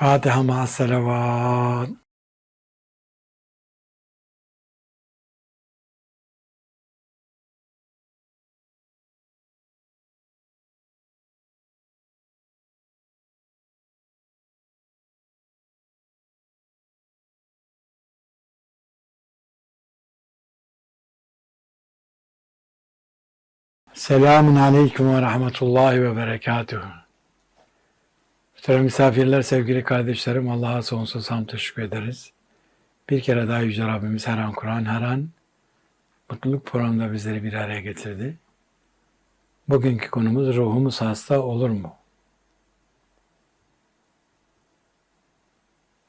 Fatiha ma salavat. Selamun Aleyküm ve Rahmetullahi ve Berekatuhu. Muhterem misafirler, sevgili kardeşlerim, Allah'a sonsuz hamd teşekkür ederiz. Bir kere daha Yüce Rabbimiz her an Kur'an, her an mutluluk programında bizleri bir araya getirdi. Bugünkü konumuz ruhumuz hasta olur mu?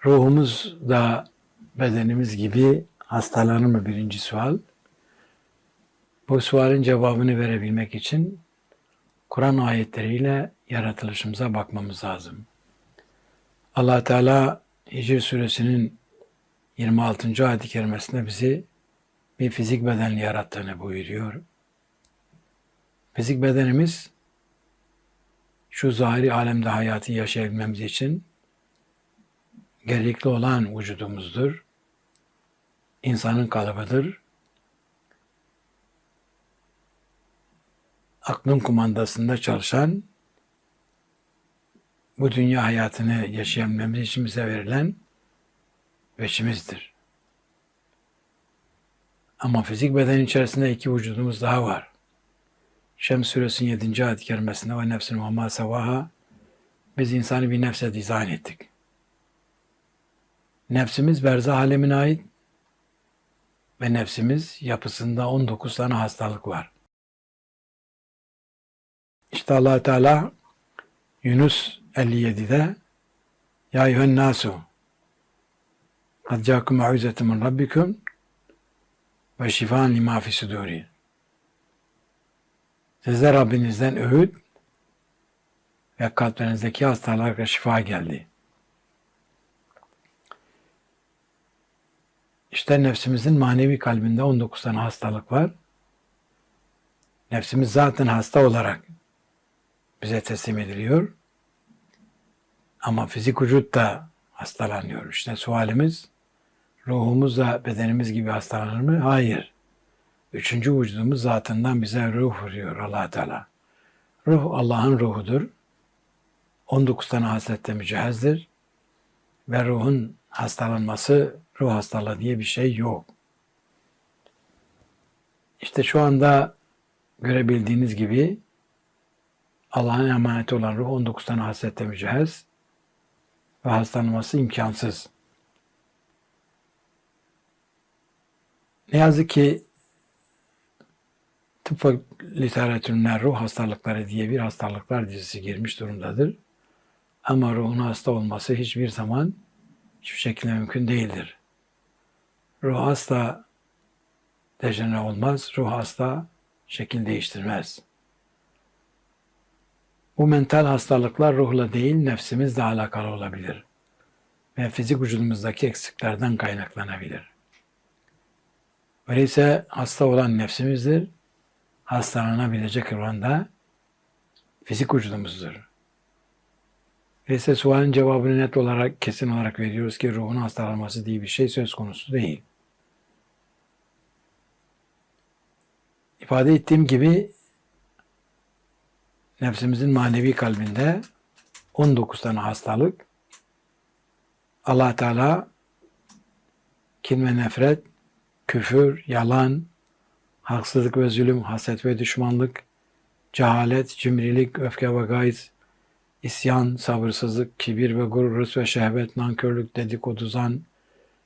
Ruhumuz da bedenimiz gibi hastalanır mı birinci sual. Bu sualin cevabını verebilmek için Kur'an ayetleriyle yaratılışımıza bakmamız lazım. allah Teala Hicr suresinin 26. ayet-i kerimesinde bizi bir fizik bedenli yarattığını buyuruyor. Fizik bedenimiz şu zahiri alemde hayatı yaşayabilmemiz için gerekli olan vücudumuzdur. İnsanın kalıbıdır. Aklın kumandasında çalışan bu dünya hayatını yaşayabilmemiz için bize verilen veçimizdir. Ama fizik beden içerisinde iki vücudumuz daha var. Şems suresinin 7. ayet-i kerimesinde ve nefsin ve ma sevaha biz insanı bir nefse dizayn ettik. Nefsimiz berzah alemine ait ve nefsimiz yapısında 19 tane hastalık var. İşte allah Teala Yunus 57'de Ya eyyühen nasu kad ca'akum mauzetum min rabbikum ve şifan lima fi. Size Rabbinizden öğüt ve kalplerinizdeki hastalıklara şifa geldi. İşte nefsimizin manevi kalbinde 19 tane hastalık var. Nefsimiz zaten hasta olarak bize teslim ediliyor. Ama fizik vücut da hastalanıyor. İşte sualimiz ruhumuz da bedenimiz gibi hastalanır mı? Hayır. Üçüncü vücudumuz zatından bize ruh veriyor allah Teala. Ruh Allah'ın ruhudur. 19 tane hasrette mücehezdir. Ve ruhun hastalanması, ruh hastalığı diye bir şey yok. İşte şu anda görebildiğiniz gibi Allah'ın emaneti olan ruh 19 tane hasrette mücehhez ve hastalanması imkansız. Ne yazık ki tıp literatürüne ruh hastalıkları diye bir hastalıklar dizisi girmiş durumdadır. Ama ruhun hasta olması hiçbir zaman hiçbir şekilde mümkün değildir. Ruh hasta dejenere olmaz, ruh hasta şekil değiştirmez. Bu mental hastalıklar ruhla değil nefsimizle alakalı olabilir ve fizik vücudumuzdaki eksiklerden kaynaklanabilir. Öyleyse hasta olan nefsimizdir, hastalanabilecek olan da fizik vücudumuzdur. Öyleyse sualin cevabını net olarak, kesin olarak veriyoruz ki ruhun hastalanması diye bir şey söz konusu değil. İfade ettiğim gibi nefsimizin manevi kalbinde 19 tane hastalık allah Teala kin ve nefret, küfür, yalan, haksızlık ve zulüm, haset ve düşmanlık, cehalet, cimrilik, öfke ve gayz, isyan, sabırsızlık, kibir ve gurur, hırs ve şehvet, nankörlük, dedikodu, zan,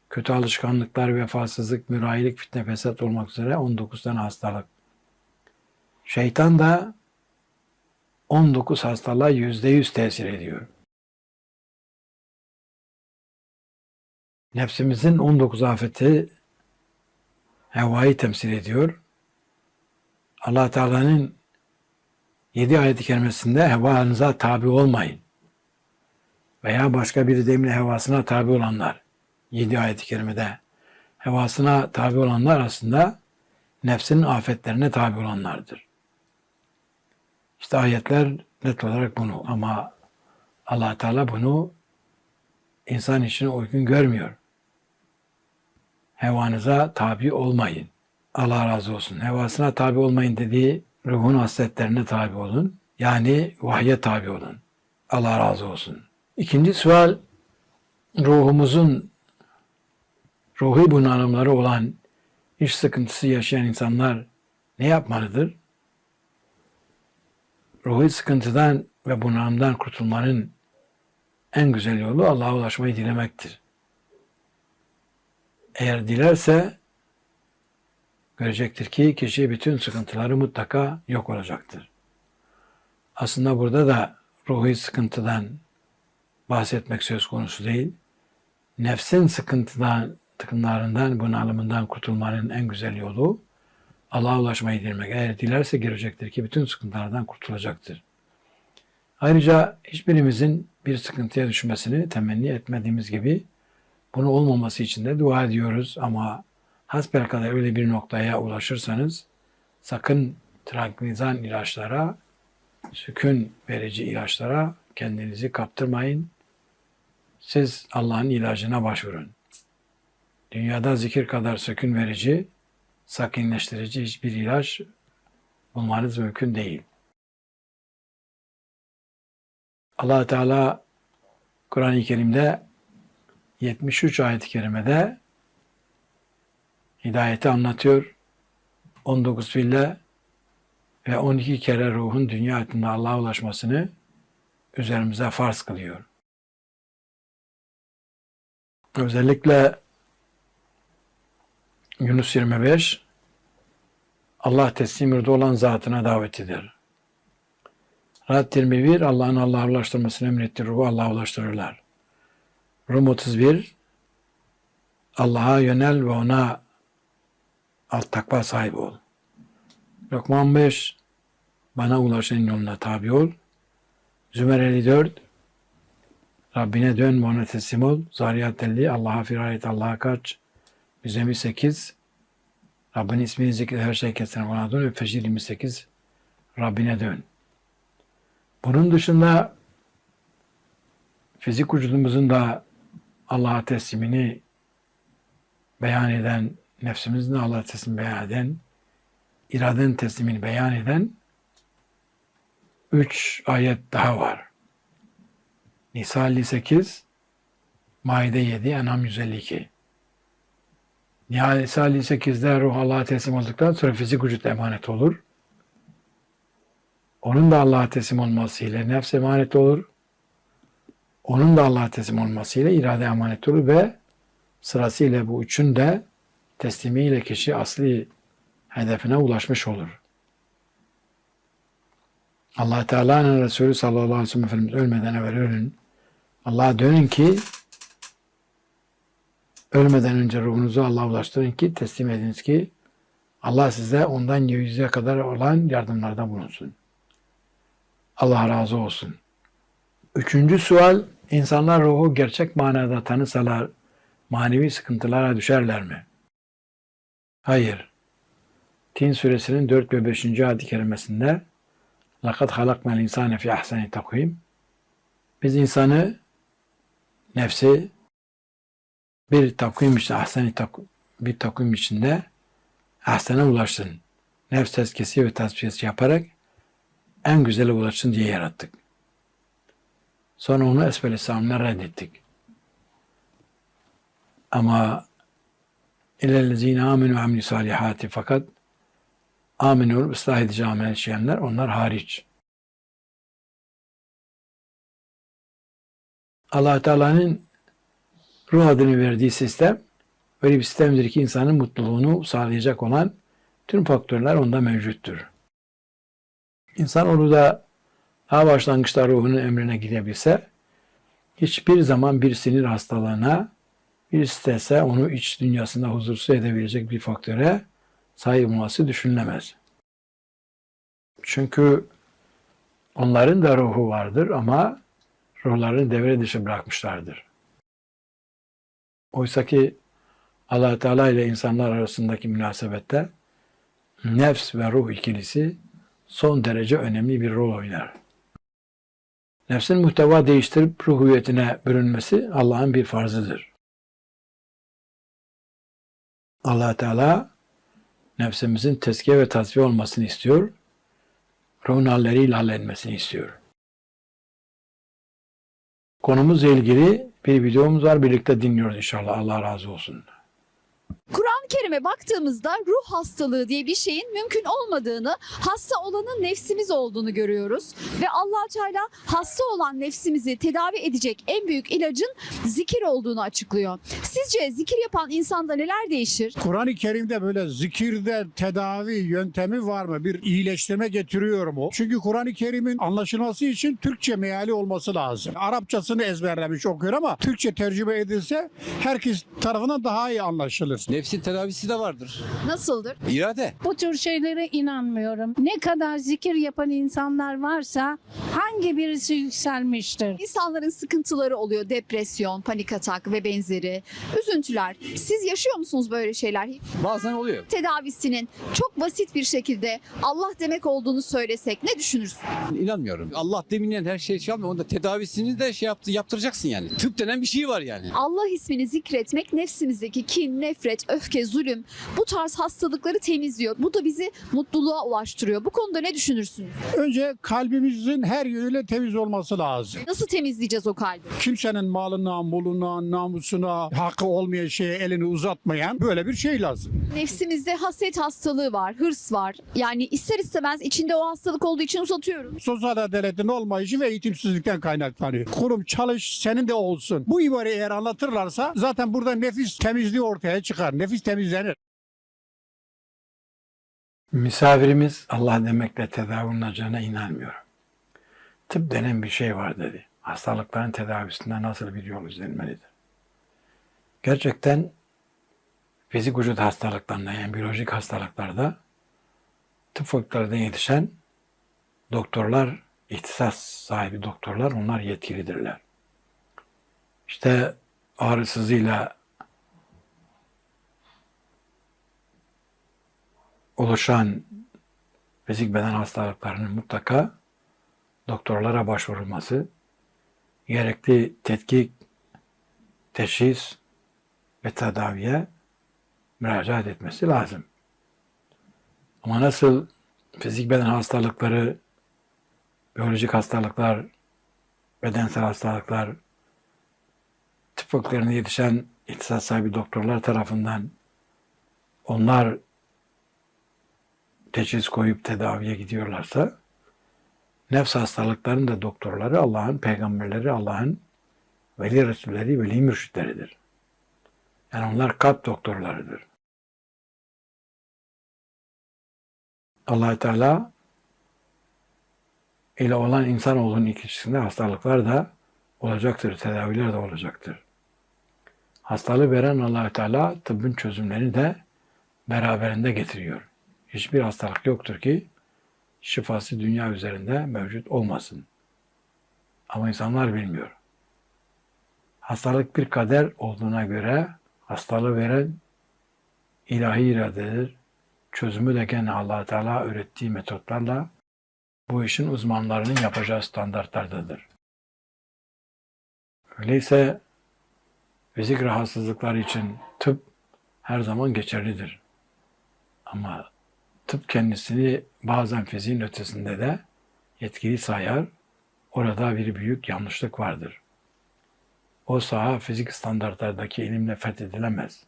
kötü alışkanlıklar, vefasızlık, mürayilik, fitne, fesat olmak üzere 19 tane hastalık. Şeytan da 19 hastalığa %100 tesir ediyor. Nefsimizin 19 afeti hevayı temsil ediyor. allah Teala'nın 7 ayet-i kerimesinde hevanıza tabi olmayın. Veya başka bir deyimle hevasına tabi olanlar. 7 ayet-i kerimede hevasına tabi olanlar aslında nefsinin afetlerine tabi olanlardır. İşte ayetler net olarak bunu ama allah Teala bunu insan için uygun görmüyor. Hevanıza tabi olmayın. Allah razı olsun. Hevasına tabi olmayın dediği ruhun hasletlerine tabi olun. Yani vahye tabi olun. Allah razı olsun. İkinci sual ruhumuzun ruhi bunalımları olan iş sıkıntısı yaşayan insanlar ne yapmalıdır? Ruhi sıkıntıdan ve bunalımdan kurtulmanın en güzel yolu Allah'a ulaşmayı dilemektir. Eğer dilerse görecektir ki kişi bütün sıkıntıları mutlaka yok olacaktır. Aslında burada da ruhi sıkıntıdan bahsetmek söz konusu değil. Nefsin sıkıntıdan, tıkınlarından, bunalımından kurtulmanın en güzel yolu Allah'a ulaşmayı dilemek. Eğer dilerse görecektir ki bütün sıkıntılardan kurtulacaktır. Ayrıca hiçbirimizin bir sıkıntıya düşmesini temenni etmediğimiz gibi bunu olmaması için de dua ediyoruz ama hasbelkader öyle bir noktaya ulaşırsanız sakın tranquilizan ilaçlara, sükun verici ilaçlara kendinizi kaptırmayın. Siz Allah'ın ilacına başvurun. Dünyada zikir kadar sükun verici, sakinleştirici hiçbir ilaç bulmanız mümkün değil. allah Teala Kur'an-ı Kerim'de 73 ayet-i kerimede hidayeti anlatıyor. 19 fille ve 12 kere ruhun dünya hayatında Allah'a ulaşmasını üzerimize farz kılıyor. Özellikle Yunus 25 Allah teslim yurdu olan zatına davetidir. Rad 21 Allah'ın Allah'a ulaştırmasını emrettiği ruhu Allah'a ulaştırırlar. Rum 31 Allah'a yönel ve ona alt takva sahibi ol. Lokman 5 Bana ulaşın yoluna tabi ol. Zümer 54 Rabbine dön ve ona teslim ol. Zariyat 50 Allah'a firar et, Allah'a kaç. Müzemmil 8 Rabbin ismini zikret her şey kesene ona dön. Fecir 28 Rabbine dön. Bunun dışında fizik vücudumuzun da Allah'a teslimini beyan eden, nefsimizin Allah'a teslim beyan eden, iradenin teslimini beyan eden üç ayet daha var. Nisa 58, Maide 7, Enam 152. Nisa 58'de ruh Allah'a teslim olduktan sonra fizik vücut emanet olur. Onun da Allah'a teslim olmasıyla nefs emanet olur. Onun da Allah'a teslim olmasıyla irade emanet olur ve sırasıyla bu üçün de teslimiyle kişi asli hedefine ulaşmış olur. Allah Teala'nın Resulü sallallahu aleyhi ve sellem ölmeden evvel ölün. Allah'a dönün ki ölmeden önce ruhunuzu Allah'a ulaştırın ki teslim ediniz ki Allah size ondan yüzeye kadar olan yardımlarda bulunsun. Allah razı olsun. Üçüncü sual, insanlar ruhu gerçek manada tanısalar manevi sıkıntılara düşerler mi? Hayır. Tin suresinin 4 ve 5. ayet-i kerimesinde لَقَدْ خَلَقْنَا الْاِنْسَانَ فِي اَحْسَنِ تَقْوِيمٍ Biz insanı, nefsi bir takvim ahseni tak, bir takvim içinde ahsene ulaşsın. Nefs tezkisi ve tasfiyesi yaparak en güzele ulaşsın diye yarattık. Sonra onu esfel-i samine reddettik. Ama ilellezine aminu amli salihati fakat amin olup ıslah edici amel işleyenler onlar hariç. allah Teala'nın ruh adını verdiği sistem öyle bir sistemdir ki insanın mutluluğunu sağlayacak olan tüm faktörler onda mevcuttur. İnsan onu da ha başlangıçta ruhunun emrine gidebilse hiçbir zaman bir sinir hastalığına bir strese onu iç dünyasında huzursuz edebilecek bir faktöre sahip olması düşünülemez. Çünkü onların da ruhu vardır ama ruhlarını devre dışı bırakmışlardır. Oysa ki allah Teala ile insanlar arasındaki münasebette nefs ve ruh ikilisi son derece önemli bir rol oynar. Nefsin muhteva değiştirip ruh hüviyetine bürünmesi Allah'ın bir farzıdır. allah Teala nefsimizin tezkiye ve tasfiye olmasını istiyor. Ruhun halleriyle hallenmesini istiyor. Konumuzla ilgili bir videomuz var. Birlikte dinliyoruz inşallah. Allah razı olsun. Kur'an-ı Kerim'e baktığımızda ruh hastalığı diye bir şeyin mümkün olmadığını, hasta olanın nefsimiz olduğunu görüyoruz. Ve allah Teala hasta olan nefsimizi tedavi edecek en büyük ilacın zikir olduğunu açıklıyor. Sizce zikir yapan insanda neler değişir? Kur'an-ı Kerim'de böyle zikirde tedavi yöntemi var mı? Bir iyileştirme getiriyor mu? Çünkü Kur'an-ı Kerim'in anlaşılması için Türkçe meali olması lazım. Arapçasını ezberlemiş okuyor ama Türkçe tercüme edilse herkes tarafından daha iyi anlaşılır. Nefsin tedavisi de vardır. Nasıldır? İrade. Bu tür şeylere inanmıyorum. Ne kadar zikir yapan insanlar varsa hangi birisi yükselmiştir? İnsanların sıkıntıları oluyor. Depresyon, panik atak ve benzeri. Üzüntüler. Siz yaşıyor musunuz böyle şeyler? Bazen oluyor. Tedavisinin çok basit bir şekilde Allah demek olduğunu söylesek ne düşünürsün? İnanmıyorum. Allah deminden her şey şey yapmıyor. Onda tedavisini de şey yaptı, yaptıracaksın yani. Tıp denen bir şey var yani. Allah ismini zikretmek nefsimizdeki kin, nefret, öfke, zulüm bu tarz hastalıkları temizliyor. Bu da bizi mutluluğa ulaştırıyor. Bu konuda ne düşünürsünüz? Önce kalbimizin her yönüyle temiz olması lazım. Nasıl temizleyeceğiz o kalbi? Kimsenin malına, muluna, namusuna hakkı olmayan şeye elini uzatmayan böyle bir şey lazım. Nefsimizde haset hastalığı var, hırs var. Yani ister istemez içinde o hastalık olduğu için uzatıyoruz. Sosyal adaletin olmayışı ve eğitimsizlikten kaynaklanıyor. Kurum çalış senin de olsun. Bu ibareyi eğer anlatırlarsa zaten burada nefis temizliği ortaya çıkar. Nefis temizlenir. Misafirimiz Allah demekle tedavi olunacağına inanmıyorum. Tıp denen bir şey var dedi. Hastalıkların tedavisinde nasıl bir yol izlenmelidir? Gerçekten fizik vücut hastalıklarında yani biyolojik hastalıklarda tıp fakültelerinden yetişen doktorlar, ihtisas sahibi doktorlar onlar yetkilidirler. İşte ağrısızıyla oluşan fizik beden hastalıklarının mutlaka doktorlara başvurulması, gerekli tetkik, teşhis ve tedaviye müracaat etmesi lazım. Ama nasıl fizik beden hastalıkları, biyolojik hastalıklar, bedensel hastalıklar, tıp fakültelerine yetişen ihtisas sahibi doktorlar tarafından onlar teşhis koyup tedaviye gidiyorlarsa nefs hastalıklarının da doktorları Allah'ın peygamberleri, Allah'ın veli resulleri, veli mürşitleridir. Yani onlar kalp doktorlarıdır. allah Teala ile olan insanoğlunun ilişkisinde hastalıklar da olacaktır, tedaviler de olacaktır. Hastalığı veren allah Teala tıbbın çözümlerini de beraberinde getiriyor. Hiçbir hastalık yoktur ki şifası dünya üzerinde mevcut olmasın. Ama insanlar bilmiyor. Hastalık bir kader olduğuna göre hastalığı veren ilahi iradedir. Çözümü de gene allah Teala öğrettiği metotlarla bu işin uzmanlarının yapacağı standartlardadır. Öyleyse fizik rahatsızlıklar için tıp her zaman geçerlidir. Ama tıp kendisini bazen fiziğin ötesinde de yetkili sayar. Orada bir büyük yanlışlık vardır. O saha fizik standartlardaki ilimle fethedilemez.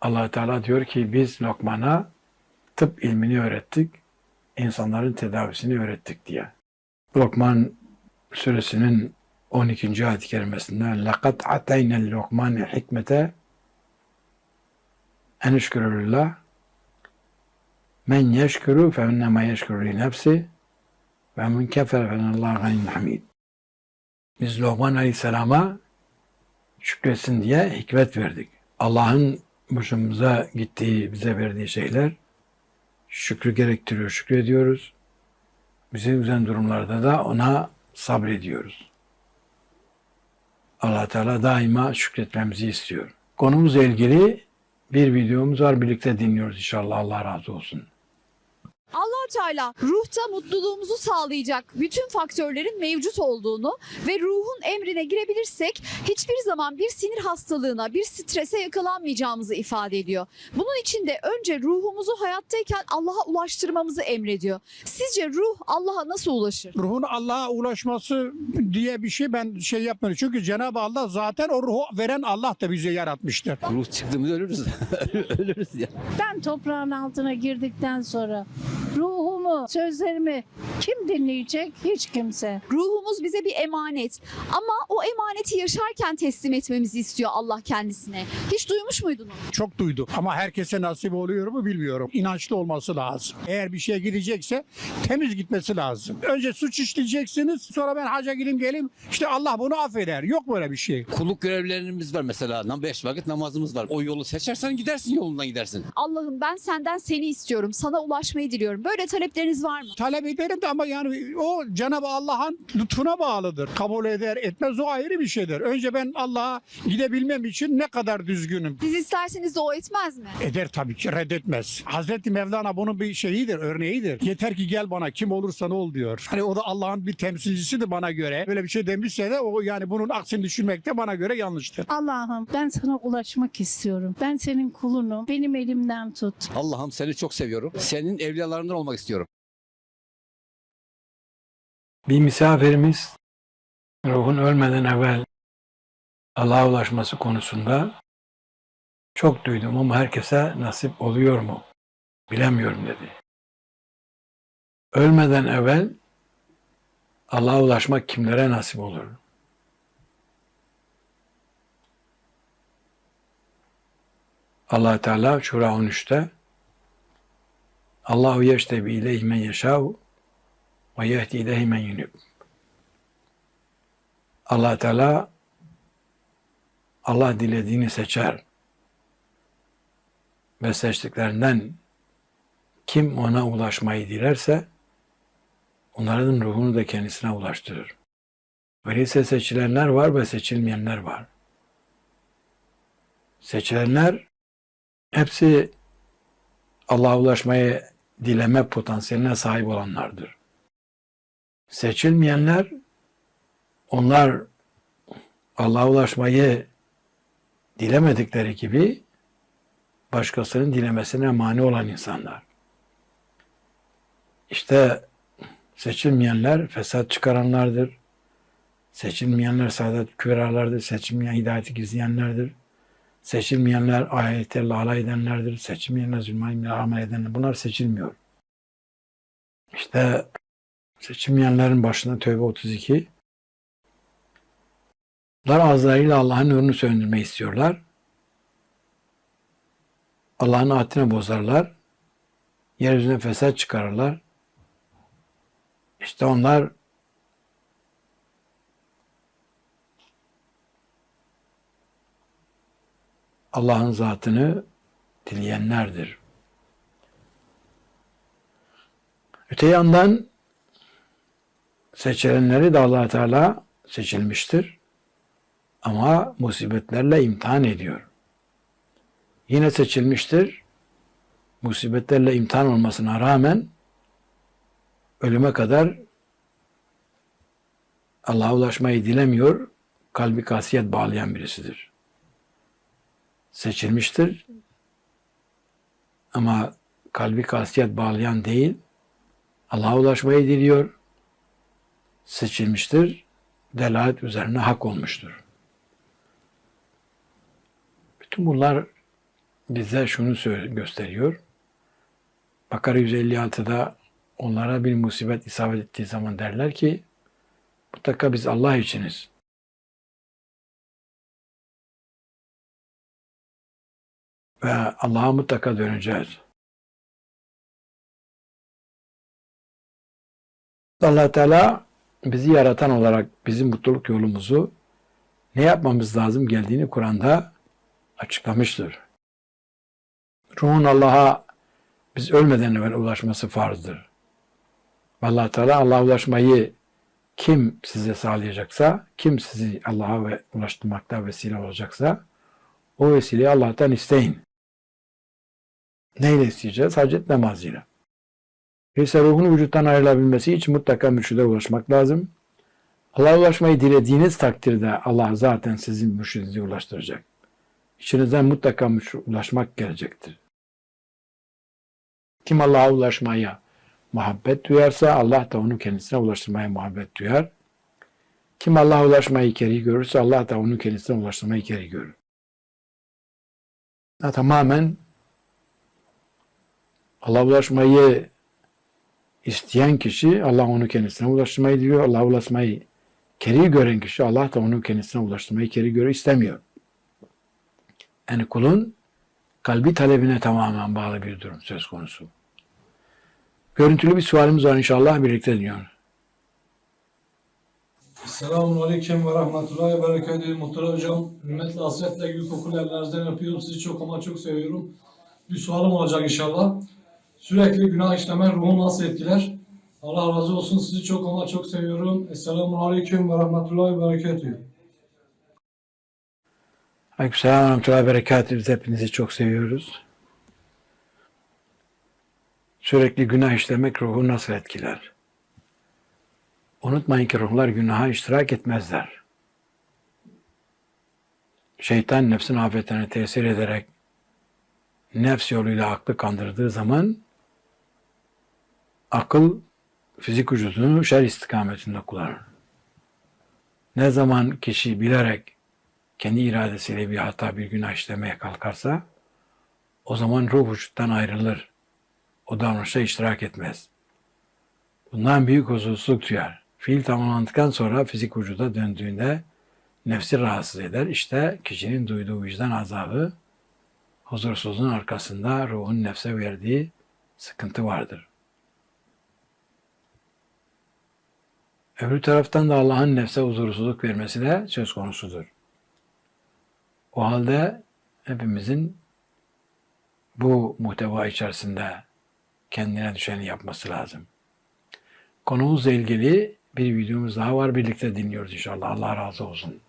allah Teala diyor ki biz Lokman'a tıp ilmini öğrettik, insanların tedavisini öğrettik diye. Lokman suresinin 12. ayet-i kerimesinde لَقَدْ عَتَيْنَا الْلُقْمَانِ الْحِكْمَةَ اَنْ اِشْكُرُ Men yeşkuru fe innema yeşkuru li nefsi ve men kefer fe hamid. Biz Lokman Aleyhisselam'a şükretsin diye hikmet verdik. Allah'ın başımıza gittiği, bize verdiği şeyler şükrü gerektiriyor, şükrediyoruz. Bize üzen durumlarda da ona sabrediyoruz. allah Teala daima şükretmemizi istiyor. Konumuzla ilgili bir videomuz var. Birlikte dinliyoruz inşallah. Allah razı olsun. Allah Teala ruhta mutluluğumuzu sağlayacak bütün faktörlerin mevcut olduğunu ve ruhun emrine girebilirsek hiçbir zaman bir sinir hastalığına, bir strese yakalanmayacağımızı ifade ediyor. Bunun için de önce ruhumuzu hayattayken Allah'a ulaştırmamızı emrediyor. Sizce ruh Allah'a nasıl ulaşır? Ruhun Allah'a ulaşması diye bir şey ben şey yapmıyorum. Çünkü Cenab-ı Allah zaten o ruhu veren Allah da bizi yaratmıştır. Ruh çıktığımızda ölürüz. ölürüz ya. Ben toprağın altına girdikten sonra ruhumu, sözlerimi kim dinleyecek? Hiç kimse. Ruhumuz bize bir emanet ama o emaneti yaşarken teslim etmemizi istiyor Allah kendisine. Hiç duymuş muydunuz? Çok duydum ama herkese nasip oluyor mu bilmiyorum. İnançlı olması lazım. Eğer bir şeye gidecekse temiz gitmesi lazım. Önce suç işleyeceksiniz sonra ben haca gideyim geleyim işte Allah bunu affeder. Yok böyle bir şey. Kulluk görevlerimiz var mesela. Beş vakit namazımız var. O yolu seçersen gidersin yolundan gidersin. Allah'ım ben senden seni istiyorum. Sana ulaşmayı diliyorum. Böyle talepleriniz var mı? Talep ederim de ama yani o Cenab-ı Allah'ın lütfuna bağlıdır. Kabul eder etmez o ayrı bir şeydir. Önce ben Allah'a gidebilmem için ne kadar düzgünüm. Siz isterseniz de o etmez mi? Eder tabii ki reddetmez. Hazreti Mevlana bunun bir şeyidir, örneğidir. Yeter ki gel bana kim olursan ol diyor. Hani o da Allah'ın bir temsilcisidir bana göre. Böyle bir şey demişse de o yani bunun aksini düşünmek de bana göre yanlıştır. Allah'ım ben sana ulaşmak istiyorum. Ben senin kulunum. Benim elimden tut. Allah'ım seni çok seviyorum. Senin evliyalarından olmak istiyorum. Bir misafirimiz ruhun ölmeden evvel Allah'a ulaşması konusunda çok duydum ama herkese nasip oluyor mu? Bilemiyorum dedi. Ölmeden evvel Allah'a ulaşmak kimlere nasip olur? Allah Teala Şura 13'te Allahu yeştebi ileyhi men yeşâhu ve yehdi ileyhi men yunib. Allah Teala Allah dilediğini seçer ve seçtiklerinden kim ona ulaşmayı dilerse onların ruhunu da kendisine ulaştırır. Öyleyse seçilenler var ve seçilmeyenler var. Seçilenler hepsi Allah'a ulaşmayı dileme potansiyeline sahip olanlardır. Seçilmeyenler onlar Allah'a ulaşmayı dilemedikleri gibi başkasının dilemesine mani olan insanlar. İşte seçilmeyenler fesat çıkaranlardır. Seçilmeyenler saadet kübrarlardır. Seçilmeyen hidayeti gizleyenlerdir. Seçilmeyenler ayetlerle alay edenlerdir. Seçilmeyenler zulmü amel edenler. Bunlar seçilmiyor. İşte seçilmeyenlerin başında Tövbe 32 Bunlar ağızlarıyla Allah'ın nurunu söndürmeyi istiyorlar. Allah'ın adını bozarlar. Yeryüzüne fesat çıkarırlar. İşte onlar Allah'ın zatını dileyenlerdir. Öte yandan seçilenleri de allah Teala seçilmiştir. Ama musibetlerle imtihan ediyor. Yine seçilmiştir. Musibetlerle imtihan olmasına rağmen ölüme kadar Allah'a ulaşmayı dilemiyor, kalbi kasiyet bağlayan birisidir. Seçilmiştir ama kalbi kasiyet bağlayan değil, Allah'a ulaşmayı diliyor, seçilmiştir, delalet üzerine hak olmuştur. Bütün bunlar bize şunu gösteriyor. Bakara 156'da onlara bir musibet isabet ettiği zaman derler ki mutlaka biz Allah içiniz. Ve Allah'a mutlaka döneceğiz. allah Teala bizi yaratan olarak bizim mutluluk yolumuzu ne yapmamız lazım geldiğini Kur'an'da açıklamıştır. Ruhun Allah'a biz ölmeden evvel ulaşması farzdır. allah Teala Allah'a ulaşmayı kim size sağlayacaksa, kim sizi Allah'a ve ulaştırmakta vesile olacaksa o vesileyi Allah'tan isteyin. Neyle isteyeceğiz? Hacet namazıyla. Öyleyse ruhun vücuttan ayrılabilmesi için mutlaka mürşide ulaşmak lazım. Allah'a ulaşmayı dilediğiniz takdirde Allah zaten sizin mürşidinize ulaştıracak. İçinizden mutlaka ulaşmak gelecektir. Kim Allah'a ulaşmaya muhabbet duyarsa Allah da onu kendisine ulaştırmaya muhabbet duyar. Kim Allah'a ulaşmayı keri görürse Allah da onu kendisine ulaştırmayı keri görür. Ha, tamamen Allah'a ulaşmayı isteyen kişi Allah onu kendisine ulaştırmayı diliyor. Allah'a ulaşmayı keri gören kişi Allah da onu kendisine ulaştırmayı keri görüyor istemiyor. Yani kulun kalbi talebine tamamen bağlı bir durum söz konusu. Görüntülü bir sualimiz var inşallah birlikte dinliyoruz. Selamun Aleyküm ve Rahmetullahi ve Berekatuhu. Muhterem Hocam, hürmetle, hasretle, gül kokulu ellerinizden öpüyorum. Sizi çok ama çok seviyorum. Bir sualım olacak inşallah. Sürekli günah işlemen ruhu nasıl etkiler? Allah razı olsun. Sizi çok ama çok seviyorum. Esselamun Aleyküm ve Rahmetullahi ve Berekatuhu. Aleykümselam ve rahmetullahi ve. Biz hepinizi çok seviyoruz. Sürekli günah işlemek ruhu nasıl etkiler? Unutmayın ki ruhlar günaha iştirak etmezler. Şeytan nefsin afetlerine tesir ederek nefs yoluyla aklı kandırdığı zaman akıl fizik vücudunu şer istikametinde kullanır. Ne zaman kişi bilerek kendi iradesiyle bir hata bir günah işlemeye kalkarsa o zaman ruh vücuttan ayrılır. O davranışa iştirak etmez. Bundan büyük huzursuzluk duyar. Fiil tamamlandıktan sonra fizik vücuda döndüğünde nefsi rahatsız eder. İşte kişinin duyduğu vicdan azabı huzursuzluğun arkasında ruhun nefse verdiği sıkıntı vardır. Öbür taraftan da Allah'ın nefse huzursuzluk vermesi de söz konusudur. O halde hepimizin bu muhteva içerisinde kendine düşeni yapması lazım. Konumuzla ilgili bir videomuz daha var. Birlikte dinliyoruz inşallah. Allah razı olsun.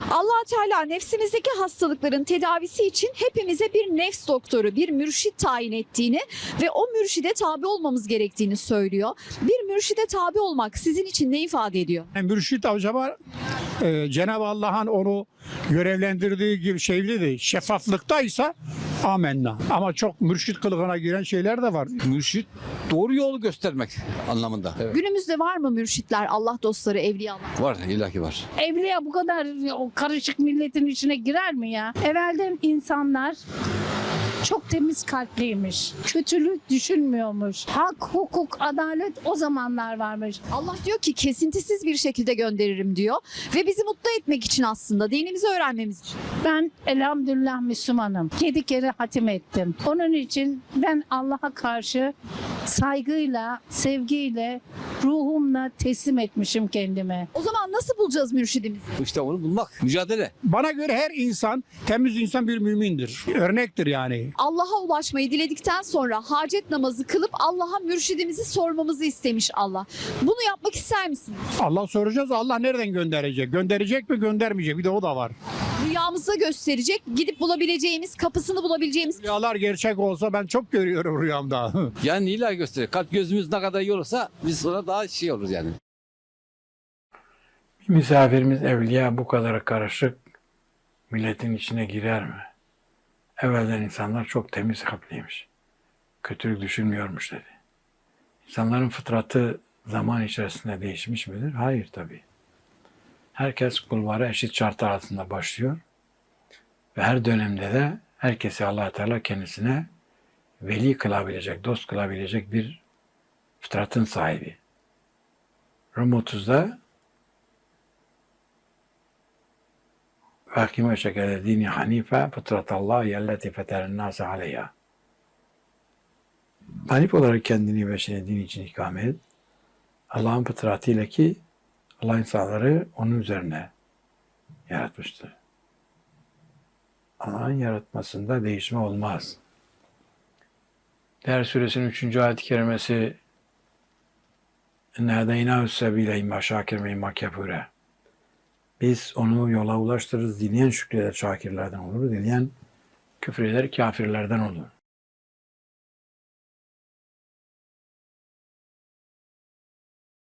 Allah Teala nefsimizdeki hastalıkların tedavisi için hepimize bir nefs doktoru, bir mürşit tayin ettiğini ve o mürşide tabi olmamız gerektiğini söylüyor. Bir mürşide tabi olmak sizin için ne ifade ediyor? Yani mürşit acaba e, Cenab-ı Allah'ın onu görevlendirdiği gibi şeyli şeffaflıktaysa amenna. Ama çok mürşit kılığına giren şeyler de var. Mürşit doğru yolu göstermek anlamında. Evet. Günümüzde var mı mürşitler, Allah dostları, evliyalar? Var, illaki var. Evliya bu kadar o karışık milletin içine girer mi ya? Evvelden insanlar çok temiz kalpliymiş. Kötülük düşünmüyormuş. Hak, hukuk, adalet o zamanlar varmış. Allah diyor ki kesintisiz bir şekilde gönderirim diyor ve bizi mutlu etmek için aslında dinimizi öğrenmemiz için. Ben elhamdülillah Müslümanım. Yedi kere hatim ettim. Onun için ben Allah'a karşı saygıyla, sevgiyle, ruhumla teslim etmişim kendime. O zaman nasıl bulacağız mürşidimizi? İşte onu bulmak, mücadele. Bana göre her insan, temiz insan bir mümindir. Örnektir yani. Allah'a ulaşmayı diledikten sonra hacet namazı kılıp Allah'a mürşidimizi sormamızı istemiş Allah. Bunu yapmak ister misiniz? Allah soracağız Allah nereden gönderecek? Gönderecek mi göndermeyecek? Bir de o da var. Rüyamızda gösterecek, gidip bulabileceğimiz, kapısını bulabileceğimiz Rüyalar gerçek olsa ben çok görüyorum rüyamda. Yani illa gösterir. Kalp gözümüz ne kadar iyi olursa biz sonra daha şey oluruz yani. Bir misafirimiz evliya bu kadar karışık milletin içine girer mi? Evvelden insanlar çok temiz kalpliymiş. Kötülük düşünmüyormuş dedi. İnsanların fıtratı zaman içerisinde değişmiş midir? Hayır tabii. Herkes kulvara eşit şartlar altında başlıyor. Ve her dönemde de herkesi allah Teala kendisine veli kılabilecek, dost kılabilecek bir fıtratın sahibi. Rum 30'da Ve şekere dini hanife fıtratallah yelleti feterin nase aleyha. Hanif olarak kendini ve şeyini din için ikame et. Allah'ın fıtratıyla ki Allah insanları onun üzerine yaratmıştır. Allah'ın yaratmasında değişme olmaz. Değer suresinin 3. ayet-i kerimesi imma şakir ve imma kefure. Biz onu yola ulaştırırız. Dileyen şükreder şakirlerden olur. Dileyen küfreder kafirlerden olur.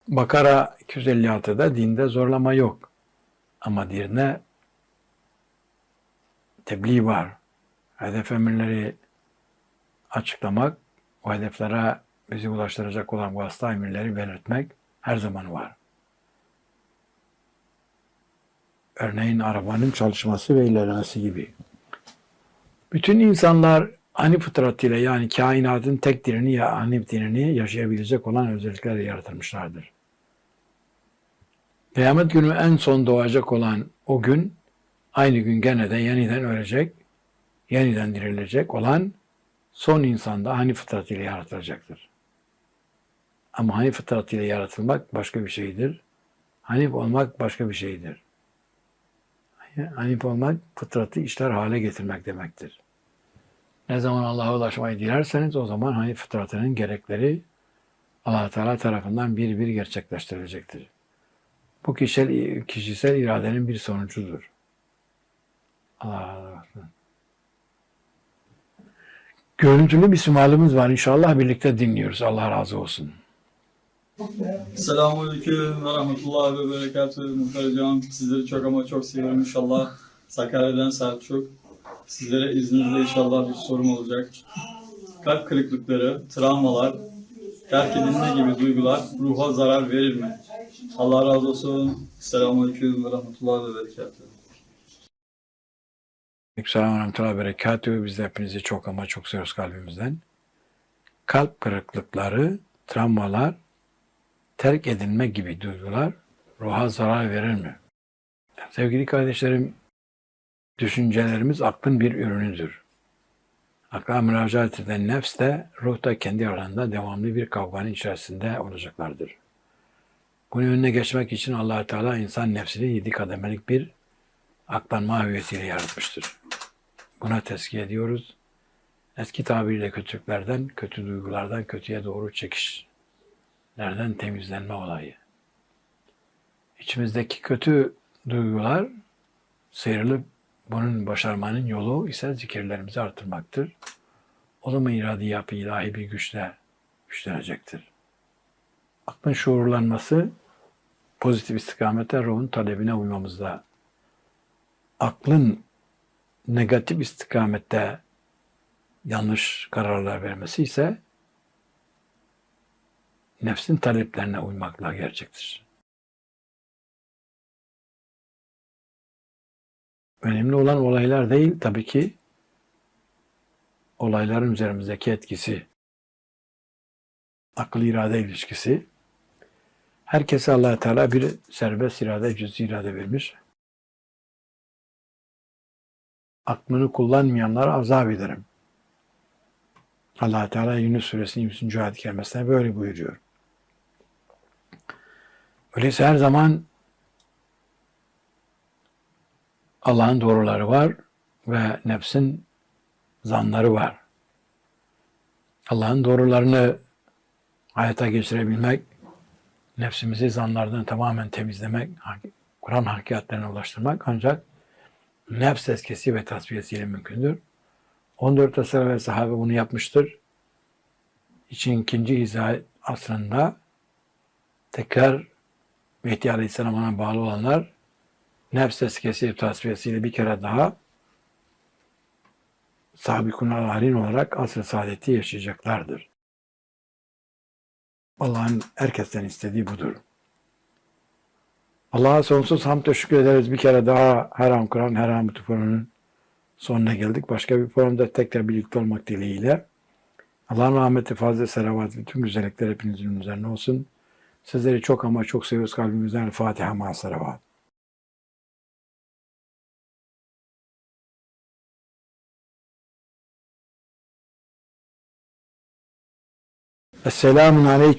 Bakara 256'da dinde zorlama yok. Ama dine tebliğ var. Hedef emirleri açıklamak, o hedeflere bizi ulaştıracak olan vasıta emirleri belirtmek her zaman var. Örneğin arabanın çalışması ve ilerlemesi gibi. Bütün insanlar ani fıtratıyla yani kainatın tek dinini ya hanif dinini yaşayabilecek olan özelliklerle yaratılmışlardır. Kıyamet günü en son doğacak olan o gün aynı gün gene de yeniden ölecek, yeniden dirilecek olan son insanda hani fıtratıyla yaratılacaktır. Ama hani fıtratıyla yaratılmak başka bir şeydir. Hanif olmak başka bir şeydir. Hanif olmak fıtratı işler hale getirmek demektir. Ne zaman Allah'a ulaşmayı dilerseniz o zaman hani fıtratının gerekleri allah Teala tarafından bir bir gerçekleştirilecektir. Bu kişisel, kişisel iradenin bir sonucudur. Allah razı. Görüntülü bir sumalımız var. İnşallah birlikte dinliyoruz. Allah razı olsun. Selamünaleyküm ve rahmetullahi ve berekatühü Muhtar. Sizleri çok ama çok seviyorum inşallah. Sakarya'dan Selçuk. Sizlere izninizle inşallah bir sorum olacak. Kalp kırıklıkları, travmalar, terk edilme gibi duygular ruha zarar verir mi? Allah razı olsun. Selamünaleyküm ve rahmetullahi ve berekatühü. Selam ve rahmetullahi ve berekatühü. Biz de hepinizi çok ama çok seviyoruz kalbimizden. Kalp kırıklıkları, travmalar, terk edilme gibi duygular ruha zarar verir mi? Sevgili kardeşlerim, düşüncelerimiz aklın bir ürünüdür. Akla müracaat eden nefs de ruh da kendi aralarında devamlı bir kavganın içerisinde olacaklardır. Bunun önüne geçmek için allah Teala insan nefsini yedi kademelik bir aklanma hüviyetiyle yaratmıştır. Buna tezkiye ediyoruz. Eski tabiriyle kötülüklerden, kötü duygulardan kötüye doğru çekişlerden temizlenme olayı. İçimizdeki kötü duygular sıyrılıp bunun başarmanın yolu ise zikirlerimizi artırmaktır. O zaman iradi yapı ilahi bir güçle güçlenecektir. Aklın şuurlanması pozitif istikamete ruhun talebine uymamızda. Aklın negatif istikamette yanlış kararlar vermesi ise nefsin taleplerine uymakla gerçektir. Önemli olan olaylar değil tabii ki olayların üzerimizdeki etkisi, akıl irade ilişkisi. Herkese allah Teala bir serbest irade, cüz irade vermiş. Aklını kullanmayanlara azap ederim. allah Teala Yunus suresinin 100. ayet-i kerimesinde böyle buyuruyor. Öyleyse her zaman Allah'ın doğruları var ve nefsin zanları var. Allah'ın doğrularını hayata geçirebilmek, nefsimizi zanlardan tamamen temizlemek, Kur'an hakikatlerine ulaştırmak ancak nefs tezkiyesi ve tasfiyesiyle mümkündür. 14 asır ve sahabe bunu yapmıştır. İçin ikinci hizayet asrında tekrar Mehdi Aleyhisselam'a bağlı olanlar nefs tezkiyesi tasfiyesiyle bir kere daha sabikun halin olarak asr-ı saadeti yaşayacaklardır. Allah'ın herkesten istediği budur. Allah'a sonsuz hamd ve şükür ederiz. Bir kere daha Haram Kur'an, Haram Tufanı'nın sonuna geldik. Başka bir programda tekrar birlikte olmak dileğiyle. Allah'ın rahmeti, fazla selavat ve tüm güzellikler hepinizin üzerine olsun. Sizleri çok ama çok seviyoruz kalbimizden. Fatiha ma selavat. Esselamun Aleyküm